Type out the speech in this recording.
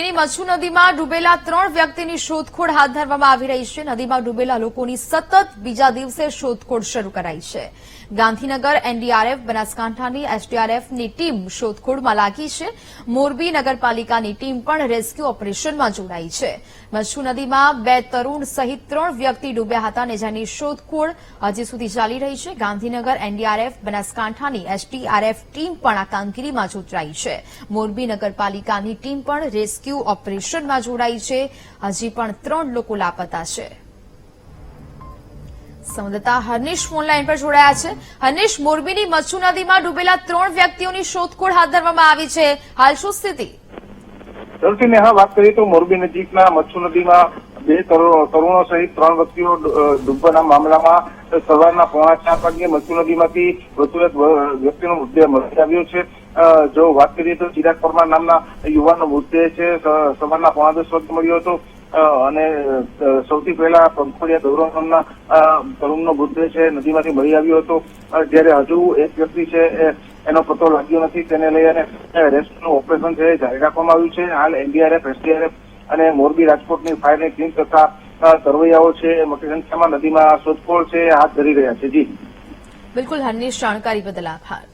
મોરબીની મચ્છુ નદીમાં ડૂબેલા ત્રણ વ્યક્તિની શોધખોળ હાથ ધરવામાં આવી રહી છે. નદીમાં ડૂબેલા લોકોની સતત બીજા દિવસે શોધખોળ શરૂ કરાઈ છે. ગાંધીનગર એનડીઆરએફ, બનાસકાંઠાની એસડીઆરએફની ટીમ શોધખોળમાં લાગી છે. મોરબી નગરપાલિકાની ટીમ પણ રેસ્ક્યુ ઓપરેશનમાં જોડાઈ છે. મચ્છુ નદીમાં બે તરુણ સહિત ત્રણ વ્યક્તિ ડૂબ્યા હતા અને જેની શોધખોળ હજી સુધી ચાલી રહી છે. ગાંધીનગર એનડીઆરએફ, બનાસકાંઠાની એસડીઆરએફ ટીમ પણ આ કામગીરીમાં જોતરાઈ છે. મોરબી નગરપાલિકાની ટીમ પણ રેસ્ક્યુ ઓપરેશનમાં જોડાઈ છે. હજી પણ ત્રણ લોકો લાપતા છે. સંવાદદાતા હર્નિશ ફોનલાઈન પર જોડાયા છે. હર્નિશ, મોરબીની મચ્છુ નદીમાં ડૂબેલા ત્રણ વ્યક્તિઓની શોધખોળ હાથ ધરવામાં આવી છે. હાલ શું સ્થિતિ? સૌથી નેહા વાત કરીએ તો મોરબી નજીકના મચ્છુ નદીમાં બે તરુણો સહિત ત્રણ વ્યક્તિઓ ડૂબવાના મામલામાં સવારના પોણા ચાર વાગે મચ્છુ નદીમાંથી વધુ વ્યક્તિનો મૃતદેહ મળી આવ્યો છે. જો વાત કરીએ તો ચિરાગ પરમાર નામના યુવાનનો મૃતદેહ છે સવારના પોણા દસ વખત મળ્યો હતો. અને સૌથી પહેલા પંખોડિયા ગૌરવ નામના તરુણનો મૃતદેહ છે, નદીમાંથી મળી આવ્યો હતો. જ્યારે હજુ એક વ્યક્તિ છે એનો પતો લાગ્યો નથી, તેને લઈ અને રેસ્ક્યુનું ઓપરેશન છે જારી રાખવામાં આવ્યું છે. હાલ એનડીઆરએફ, એસડીઆરએફ અને મોરબી રાજકોટની ફાયરની ટીમ તથા તરવૈયાઓ છે મોટી સંખ્યામાં નદીમાં શોધખોળ છે, હાથ ધરી રહ્યા છે. જી. બિલકુલ, હર્નિશ જાણકારી બદલ આભાર.